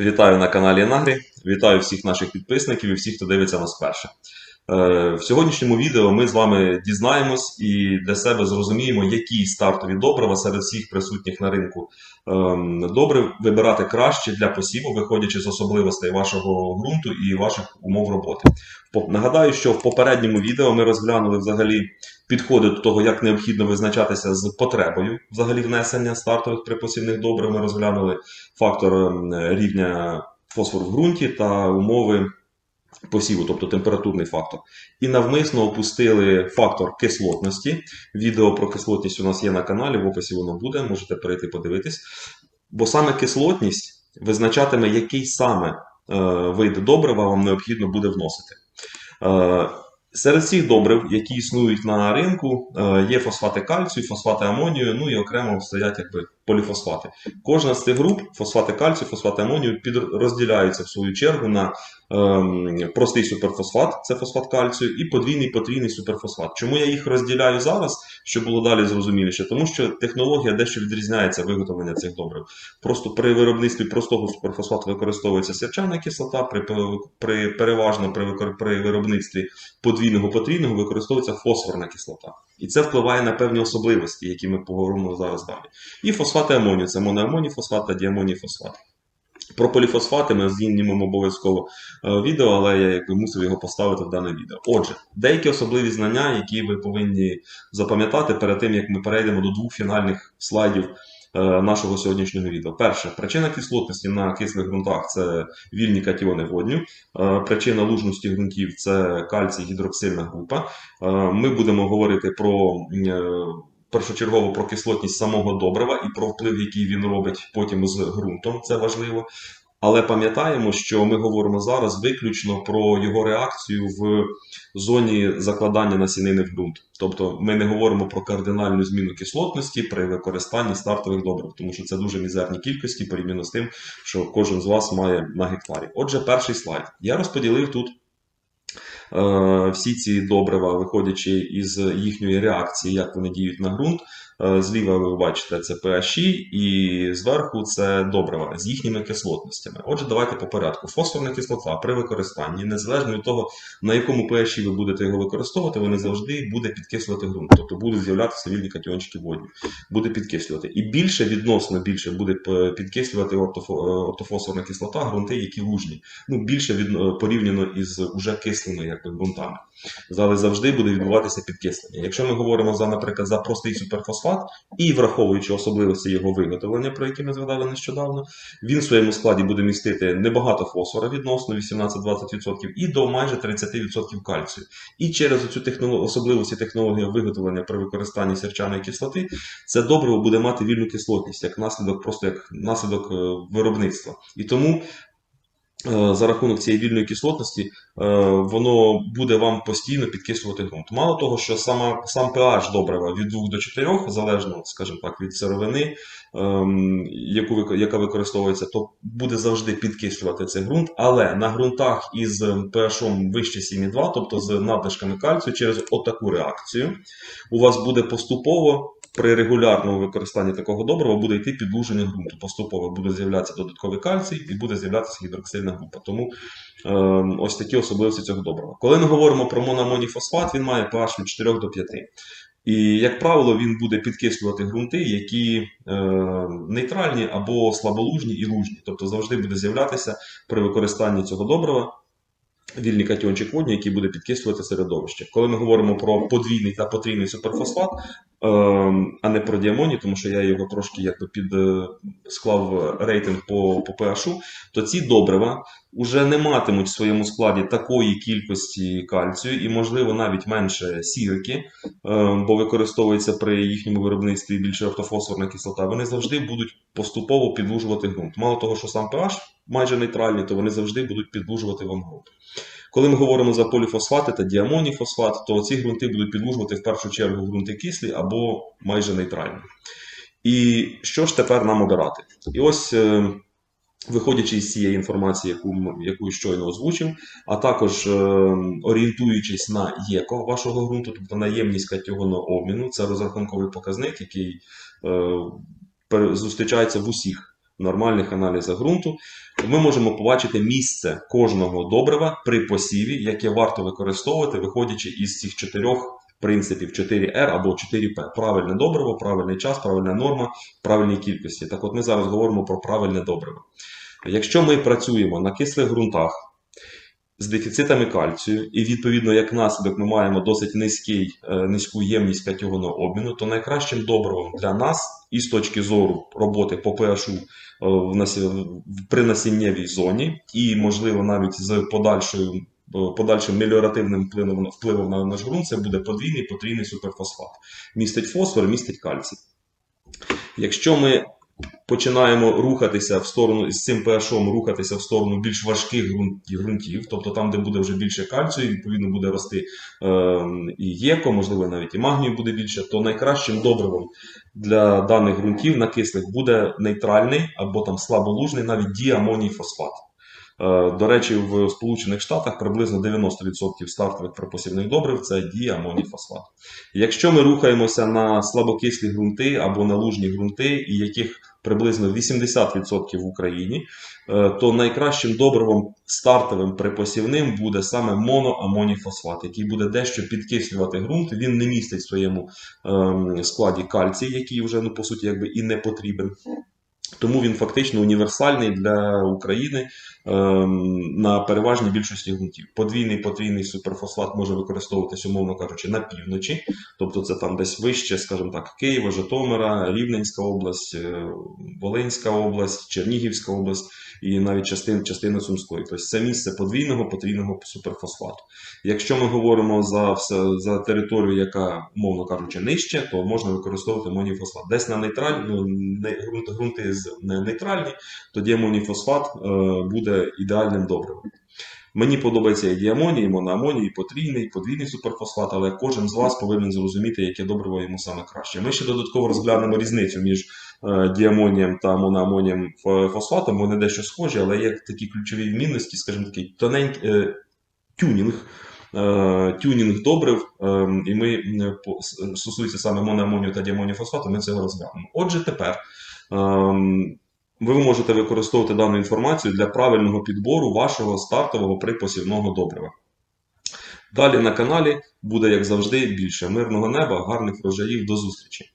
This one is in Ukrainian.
Вітаю на каналі Нагрі. Вітаю всіх наших підписників і всіх, хто дивиться нас вперше. Е, В сьогоднішньому відео ми з вами дізнаємось і для себе зрозуміємо, які стартові добрива серед всіх присутніх на ринку ем, добрив вибирати краще для посіву, виходячи з особливостей вашого ґрунту і ваших умов роботи. Нагадаю, що в попередньому відео ми розглянули взагалі підходи до того, як необхідно визначатися з потребою взагалі внесення стартових припосівних добрив. Ми розглянули фактор ем, рівня фосфору в ґрунті та умови посіву, тобто температурний фактор. І навмисно опустили фактор кислотності. Відео про кислотність у нас є на каналі, в описі воно буде, можете перейти подивитись. Бо саме кислотність визначатиме, який саме е, вид добрива вам необхідно буде вносити. Е, Серед всіх добрив, які існують на ринку, е, є фосфати кальцію, фосфати амонію, ну і окремо стоять якби поліфосфати. Кожна з цих груп фосфати кальцію, фосфати амонію розділяються в свою чергу на ем, простий суперфосфат, це фосфат кальцію, і подвійний потрійний суперфосфат. Чому я їх розділяю зараз, щоб було далі зрозуміліше? Тому що технологія дещо відрізняється виготовлення цих добрив. Просто при виробництві простого суперфосфату використовується сірчана кислота, при, при переважно при, при виробництві подвійного потрійного використовується фосфорна кислота. І це впливає на певні особливості, які ми поговоримо зараз далі. І фосфати амонію це моноамоній фосфат та діамоній фосфат. Про поліфосфати ми знімемо обов'язково е, відео, але я якби мусив його поставити в дане відео. Отже, деякі особливі знання, які ви повинні запам'ятати перед тим, як ми перейдемо до двох фінальних слайдів нашого сьогоднішнього відео. Перше, причина кислотності на кислих ґрунтах це вільні катіони водню. Е, Причина лужності ґрунтів це кальцій гідроксильна група. Е, Ми будемо говорити про е, першочергово про кислотність самого добрива і про вплив, який він робить потім з ґрунтом. Це важливо. Але пам'ятаємо, що ми говоримо зараз виключно про його реакцію в зоні закладання насінини в ґрунт. Тобто ми не говоримо про кардинальну зміну кислотності при використанні стартових добрив, тому що це дуже мізерні кількості порівняно з тим, що кожен з вас має на гектарі. Отже, перший слайд. Я розподілив тут всі ці добрива, виходячи із їхньої реакції, як вони діють на ґрунт. Е, Зліва ви бачите це pH, і зверху це добрива з їхніми кислотностями. Отже, давайте по порядку. Фосфорна кислота при використанні, незалежно від того, на якому pH ви будете його використовувати, вони завжди буде підкислювати ґрунт. Тобто будуть з'являтися вільні катіончики водні. Буде підкислювати. І більше, відносно більше буде підкислювати е, ортофосфорна кислота ґрунти, які лужні. Ну, більше від, е, порівняно із уже кислими якби, ґрунтами. Але завжди буде відбуватися підкислення. Якщо ми говоримо за, наприклад, за простий суперфосфат і враховуючи особливості його виготовлення, про які ми згадали нещодавно, він в своєму складі буде містити небагато фосфора відносно 18-20% і до майже 30% кальцію. І через цю технолог... особливості технології виготовлення при використанні сірчаної кислоти, це добриво буде мати вільну кислотність як наслідок, просто як наслідок е, виробництва. І тому за рахунок цієї вільної кислотності е, воно буде вам постійно підкислювати ґрунт. Мало того, що сама, сам pH добрива від 2 до 4, залежно, скажімо так, від сировини, ем, яку, яка використовується, то буде завжди підкислювати цей ґрунт, але на ґрунтах із pH вище 7,2, тобто з надлишками кальцію, через отаку реакцію, у вас буде поступово. При регулярному використанні такого добрива буде йти підлуження ґрунту. Поступово буде з'являтися додатковий кальцій і буде з'являтися гідроксильна група. Тому е, ось такі особливості цього добрива. Коли ми говоримо про мономоніфосфат, він має pH від 4 до 5. І, як правило, він буде підкислювати ґрунти, які е, нейтральні або слаболужні і лужні. Тобто завжди буде з'являтися при використанні цього добрива вільний катіончик водню, який буде підкислювати середовище. Коли ми говоримо про подвійний та потрійний суперфосфат, е, а не про діамоній, тому що я його трошки якби під е, склав рейтинг по, по pH, то ці добрива вже не матимуть в своєму складі такої кількості кальцію і, можливо, навіть менше сірки, е, бо використовується при їхньому виробництві більше ортофосфорна кислота. Вони завжди будуть поступово підлужувати ґрунт. Мало того, що сам pH майже нейтральний, то вони завжди будуть підлужувати вам ґрунт. Коли ми говоримо за поліфосфати та діамоній фосфат, то ці ґрунти будуть підлужувати в першу чергу ґрунти кислі або майже нейтральні. І що ж тепер нам обирати? І ось, е, виходячи із цієї інформації, яку, яку щойно озвучив, а також е, орієнтуючись на ЄКО вашого ґрунту, тобто на ємність катіонного обміну, це розрахунковий показник, який е, зустрічається в усіх нормальних аналізах ґрунту, ми можемо побачити місце кожного добрива при посіві, яке варто використовувати, виходячи із цих чотирьох принципів 4R або 4P. Правильне добриво, правильний час, правильна норма, правильній кількості. Так от ми зараз говоримо про правильне добриво. Якщо ми працюємо на кислих ґрунтах, з дефіцитами кальцію, і відповідно, як наслідок, ми маємо досить низький, е, низьку ємність катіонного обміну, то найкращим добривом для нас, і з точки зору роботи по pH е, при насіннєвій зоні, і, можливо, навіть з подальшою. е, Подальшим меліоративним впливом, впливом на наш ґрунт це буде подвійний потрійний суперфосфат. Містить фосфор, містить кальцій. Якщо ми починаємо рухатися в сторону з цим pH рухатися в сторону більш важких ґрунтів, тобто там, де буде вже більше кальцію, відповідно буде рости е, і єко, можливо, навіть і магнію буде більше, то найкращим добривом для даних ґрунтів на кислих буде нейтральний або там слаболужний, навіть діамоній фосфат. Е, До речі, в Сполучених Штатах приблизно 90% стартових припосівних добрив це діамоній фосфат. Якщо ми рухаємося на слабокислі ґрунти або на лужні ґрунти, і яких приблизно 80% в Україні, е, то найкращим добривом стартовим припосівним буде саме моноамоніфосфат, який буде дещо підкислювати ґрунт. Він не містить в своєму ем, складі кальцій, який вже ну, по суті якби і не потрібен. Тому він фактично універсальний для України ем, на переважній більшості ґрунтів. Подвійний потрійний суперфосфат може використовуватися, умовно кажучи, на півночі, тобто це там десь вище, скажімо так, Києва, Житомира, Рівненська область, е, Волинська область, Чернігівська область і навіть частин, частина Сумської. Тобто це місце подвійного потрійного суперфосфату. Якщо ми говоримо за, все- за територію, яка, умовно кажучи, нижче, то можна використовувати моніфосфат. Десь на нейтраль, ну, ґрунти, з нейтральні, тоді моніфосфат е, буде ідеальним добривом. Мені подобається і діамоній, і моноамоній, і потрійний, і подвійний суперфосфат, але кожен з вас повинен зрозуміти, яке добриво йому саме краще. Ми ще додатково розглянемо різницю між е, діамонієм та моноамонієм фосфатом. Вони дещо схожі, але є такі ключові відмінності, скажімо такий тоненький е, тюнінг. Тюнінг добрив, е, і ми стосується саме моноамонію та діамонію фосфату, ми цього розглянемо. Отже, тепер ем, ви можете використовувати дану інформацію для правильного підбору вашого стартового припосівного добрива. Далі на каналі буде, як завжди, більше мирного неба, гарних врожаїв. До зустрічі!